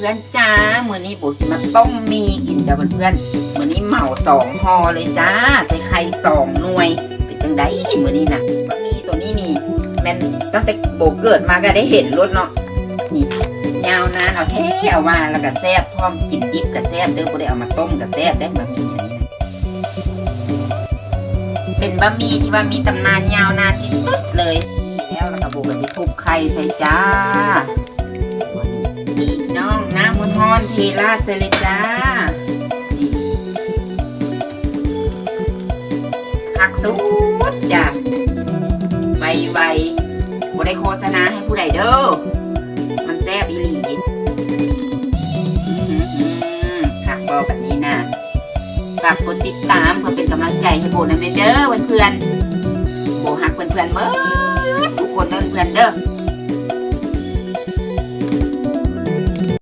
พื่อนจ้ามื้อนี้โบสิมาต้มมีกินจ้าเพื่อนๆมื้อนี้เหมาสองห่อเลยจ้าใส่ไข่สองหน่วย เป็นจังไดมื้อนี้นะบะหมี่ตัวนี้นี่แม่นตั้งแต่โบเกิดมาก็ได้เห็นรสเนาะนี่ยาวนานเอาแท้เอามาแล้วก็แซ่บพร้อมกินดิบก็แซ่บเด้อบ่ได้เอามาต้มก็แซ่บได้บะหมี่อันนี้เป็นบะหมี่ที่ว่ามีตำนานยาวนานที่สุดเลย แล้วแล้วก็โบก็สิทุบไข่ใส่จ้า มันฮอนเทราดใส่เลยจ้าผักสุดจ้ะไวไวบ่ได้โฆษณาให้ผู้ใดเด้อ มันแซ่บอีหลีหักบอแบบนี้นะฝากกดติดตามเพื่อเป็นกำลังใจให้โบนะแม่เด้อเพื่อนๆโบหักเพื่อนๆเมื่อทุกคนเด้อเพื่อนๆเด้อ